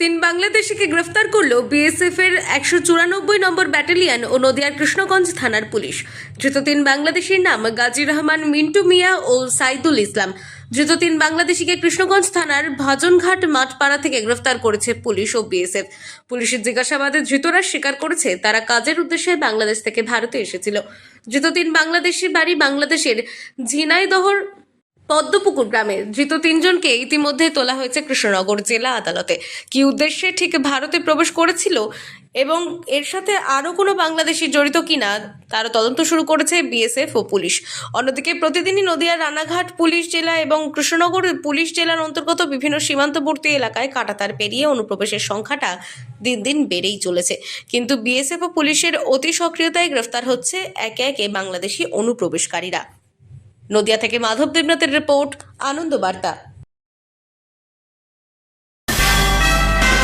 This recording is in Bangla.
তিন বাংলাদেশিকে গ্রেফতার করল বিএসএফ এর একশো চুরানব্বই নম্বর ব্যাটালিয়ন ও নদিয়ার কৃষ্ণগঞ্জ থানার পুলিশ। ধৃত তিন বাংলাদেশির নাম গাজী রহমান মিন্টু মিয়া ও সাইদুল ইসলাম। ধৃত তিন বাংলাদেশিকে কৃষ্ণগঞ্জ থানার ভাজনঘাট মাঠপাড়া থেকে গ্রেফতার করেছে পুলিশ ও বিএসএফ। পুলিশের জিজ্ঞাসাবাদে ধৃতরা স্বীকার করেছে, তারা কাজের উদ্দেশ্যে বাংলাদেশ থেকে ভারতে এসেছিল। ধৃত তিন বাংলাদেশির বাড়ি বাংলাদেশের ঝিনাইদহর পদ্মপুকুর গ্রামের ধৃত তিনজনকে ইতিমধ্যে তোলা হয়েছে কৃষ্ণনগর জেলা আদালতে। কি উদ্দেশ্যে ঠিক ভারতে প্রবেশ করেছিল এবং এর সাথে আরও কোনো বাংলাদেশি জড়িত কিনা, তার তদন্ত শুরু করেছে বিএসএফ ও পুলিশ। অন্যদিকে প্রতিদিনই নদিয়ার রানাঘাট পুলিশ জেলা এবং কৃষ্ণনগর পুলিশ জেলার অন্তর্গত বিভিন্ন সীমান্তবর্তী এলাকায় কাটাতার পেরিয়ে অনুপ্রবেশের সংখ্যাটা দিন দিন বেড়েই চলেছে। কিন্তু বিএসএফ ও পুলিশের অতি সক্রিয়তায় গ্রেফতার হচ্ছে একে একে বাংলাদেশি অনুপ্রবেশকারীরা। নদিয়া থেকে মাধব দেবনাথের রিপোর্ট আনন্দ বার্তা